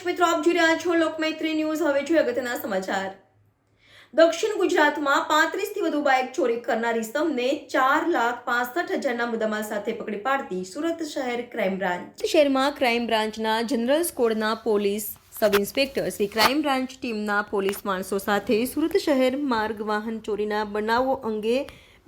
દર્શક મિત્રો, આપ જોઈ રહ્યા છો લોકમૈત્રી ન્યૂઝ. હવે જોઈએ અગત્યના સમાચાર. દક્ષિણ ગુજરાતમાં પાંત્રીસથી વધુ બાઇક ચોરી કરનારી ઇસમને ચાર લાખ પાસઠ હજારના મુદ્દામાલ સાથે પકડી પાડતી સુરત શહેર ક્રાઇમ બ્રાન્ચ. શહેરમાં ક્રાઇમ બ્રાન્ચના general સ્કોડના police sub inspector Shri crime branch ટીમના પોલીસ માણસો સાથે સુરત શહેર માર્ગ વાહન ચોરીના બનાવો અંગે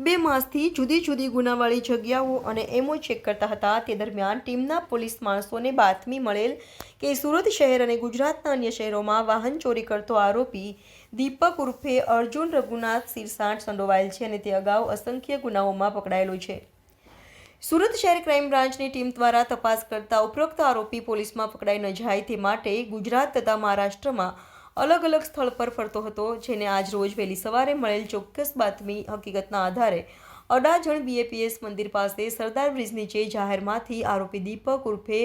બે માસથી જુદી જુદી ગુનાવાળી જગ્યાઓ અને એમઓ ચેક કરતા હતા. તે દરમિયાન ટીમના પોલીસ માણસોને બાતમી મળેલ કે સુરત શહેર અને ગુજરાતના અન્ય શહેરોમાં વાહન ચોરી કરતો આરોપી દીપક ઉર્ફે અર્જુન રઘુનાથ સિરસાટ સંડોવાયેલ છે અને તે અગાઉ અસંખ્ય ગુનાઓમાં પકડાયેલો છે. સુરત શહેર ક્રાઇમ બ્રાન્ચની ટીમ દ્વારા તપાસ કરતા ઉપરોક્ત આરોપી પોલીસમાં પકડાઈ ન જાય તે માટે ગુજરાત તથા મહારાષ્ટ્રમાં અલગ અલગ સ્થળ પર ફરતો હતો, જેને આજ રોજ વહેલી સવારે મળેલ ચોક્કસ બાતમી હકીકતના આધારે અડાજણ બીએપીએસ મંદિર પાસે સરદાર બ્રિજ નીચે જાહેરમાંથી આરોપી દીપક ઉર્ફે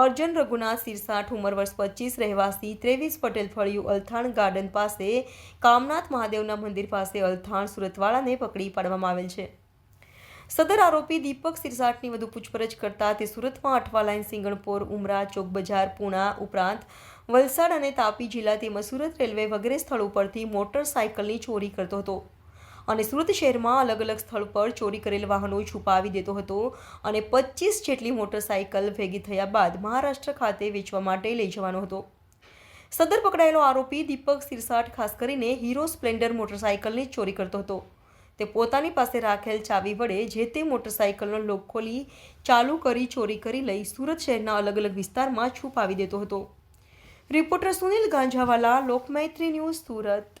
અર્જન રઘુનાથ સિરસાઠ ઉંમર વર્ષ પચીસ, રહેવાસી ત્રેવીસ પટેલ ફળિયું અલથાણ ગાર્ડન પાસે કામનાથ મહાદેવના મંદિર પાસે અલથાણ સુરતવાળાને પકડી પાડવામાં આવેલ છે. સદર આરોપી દીપક સિરસાટની વધુ પૂછપરછ કરતા તે સુરતમાં અઠવા લાઇન સિંગણપોર, ઉમરા ચોક બજાર પૂણા ઉપરાંત વલસાડ અને તાપી જિલ્લા તેમજ સુરત રેલવે વગેરે સ્થળો ઉપરથી મોટરસાયકલની ચોરી કરતો હતો. અને સુરત શહેરમાં અલગ અલગ સ્થળ પર ચોરી કરેલ વાહનો છુપાવી દેતો હતો અને પચીસ જેટલી મોટરસાયકલ ભેગી થયા બાદ મહારાષ્ટ્ર ખાતે વેચવા માટે લઈ જવાનો હતો. સદર પકડાયેલો આરોપી દીપક સિરસાટ ખાસ કરીને હીરો સ્પ્લેન્ડર મોટરસાયકલની ચોરી કરતો હતો. તે પોતાની પાસે રાખેલ ચાવી વડે જે તે મોટરસાઇકલનો લોક ખોલી ચાલુ કરી, ચોરી કરી લઈ સુરત શહેરના અલગ અલગ વિસ્તારમાં છુપાવી દેતો હતો. Reporter Sunil Ganjawala, Lokmaitri news Surat.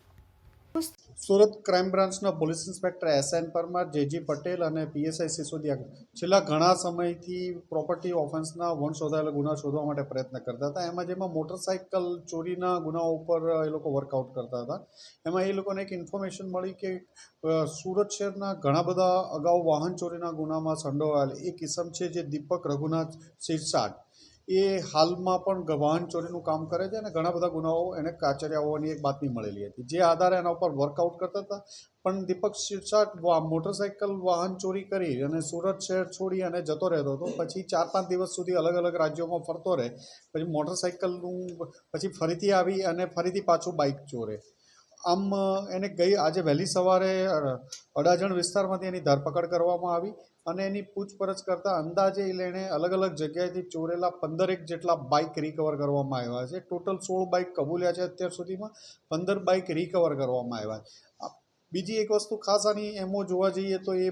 Surat crime બ્રાન્ચના police inspector S N Parmar, J G Patel અને પીએસઆઈ સિસોદિયા છેલ્લા ઘણા સમયથી પ્રોપર્ટી ઓફેન્સના વન શોધાયેલા ગુના શોધવા માટે પ્રયત્ન કરતા હતા. એમાં જેમાં મોટરસાઇકલ ચોરીના ગુનાઓ ઉપર એ લોકો વર્કઆઉટ કરતા હતા. એમાં એ લોકોને એક ઇન્ફોર્મેશન મળી કે સુરત શહેરના ઘણા બધા અગાઉ વાહન ચોરીના ગુનામાં સંડોવાયેલ એક કિસમ છે જે દીપક રઘુનાથ સિરસાટ એ હાલમાં પણ વાહન ચોરીનું કામ કરે છે અને ઘણા બધા ગુનાઓ એને કાચર્યા હોવાની એક બાતમી મળેલી હતી. જે આધારે એના ઉપર વર્કઆઉટ કરતા હતા. પણ દીપક શિરસાટ મોટરસાઇકલ વાહન ચોરી કરી અને સુરત શહેર છોડી અને જતો રહેતો હતો. પછી ચાર પાંચ દિવસ સુધી અલગ અલગ રાજ્યોમાં ફરતો રહે. પછી મોટરસાઇકલનું પછી ફરીથી આવી અને ફરીથી પાછું બાઇક ચોરે. આમ એને ગઈ, આજે વહેલી સવારે અડાજણ વિસ્તારમાંથી એની ધરપકડ કરવામાં આવી અને એની પૂછપરછ કરતાં અંદાજે એણે અલગ અલગ જગ્યાએથી ચોરેલા પંદરેક જેટલા બાઇક રિકવર કરવામાં આવ્યા છે. ટોટલ સોળ બાઇક કબૂલ્યા છે અત્યાર સુધીમાં. પંદર બાઇક રિકવર કરવામાં આવ્યા છે. બીજી એક વસ્તુ ખાસ આની એમો જોવા જઈએ તો એ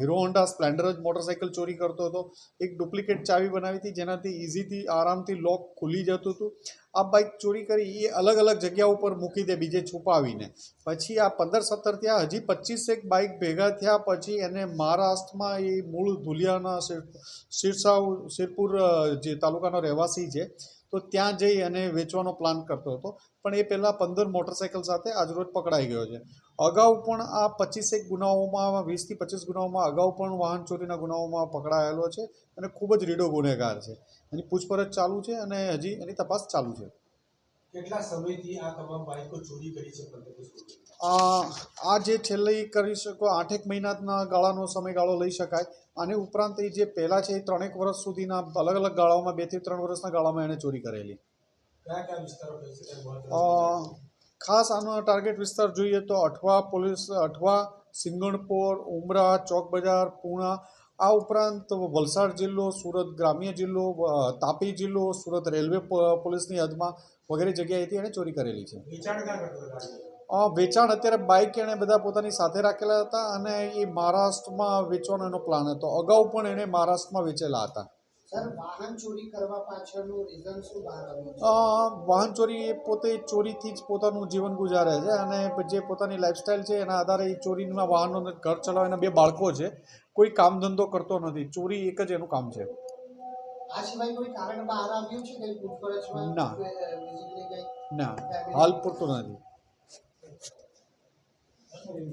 હીરો હોન્ડા સ્પ્લેન્ડર જ મોટરસાઇકલ ચોરી કરતો હતો. એક ડુપ્લિકેટ ચાવી બનાવી હતી જેનાથી ઇઝીથી આરામથી લોક ખુલી જતું હતું. આ બાઇક ચોરી કરી એ અલગ અલગ જગ્યા ઉપર મૂકી દે, બીજે છુપાવીને. પછી આ પંદર સત્તર થયા, હજી પચીસેક બાઇક ભેગા થયા પછી એને મહારાષ્ટ્રમાં એ મૂળ ધુલિયાના શિર- શિરસાવ, શિરપુર જે તાલુકાનો રહેવાસી છે તો ત્યાં જઈ અને વેચવાનો પ્લાન કરતો હતો. પણ એ પહેલાં પંદર મોટરસાઇકલ સાથે આજરોજ પકડાઈ ગયો છે. અગાઉ પણ આ પચીસેક ગુનાઓમાં વીસથી પચીસ ગુનાઓમાં અગાઉ પણ વાહન ચોરીના ગુનાઓમાં પકડાયેલો છે અને ખૂબ જ રીડો ગુનેગાર છે. એની પૂછપરછ ચાલુ છે અને હજી એની તપાસ ચાલુ છે. કેટલા સમયથી આ તમામ બાઇકો ચોરી કરી છે આ આ જે છેલ્લી કરી શકો આઠેક મહિનાના ગાળાનો સમયગાળો લઈ શકાય. આની ઉપરાંત એ જે પહેલાં છે એ ત્રણેક વર્ષ સુધીના અલગ અલગ ગાળાઓમાં બેથી ત્રણ વર્ષના ગાળામાં એણે ચોરી કરેલી. ખાસ આનો ટાર્ગેટ વિસ્તાર જોઈએ તો અઠવા પોલીસ અઠવા સિંગણપોર ઉમરા ચોક બજાર પૂણા આ ઉપરાંત વલસાડ જિલ્લો સુરત ગ્રામ્ય જિલ્લો તાપી જિલ્લો સુરત રેલવે પોલીસની હદમાં વગેરે જગ્યાએથી એણે ચોરી કરેલી છે. વેચાણ અત્યારે બાઇક એણે બધા પોતાની સાથે રાખેલા હતા અને એ મહારાષ્ટ્રમાં વેચવાનો એનો પ્લાન હતો. અગાઉ પણ એણે મહારાષ્ટ્રમાં વેચેલા હતા. વાહન ચોરી કરવા પાછળનું રીઝન શું વાહન ચોરી એ પોતે ચોરીથી જ પોતાનું જીવન ગુજારે છે અને જે પોતાની લાઈફસ્ટાઈલ છે એના આધારે એ ચોરીના વાહનો ઘર ચલાવીને બે બાળકો છે. કોઈ કામ ધંધો કરતો નથી. ચોરી એક જ એનું કામ છે. ના. ના. હાલ પૂરતું નથી.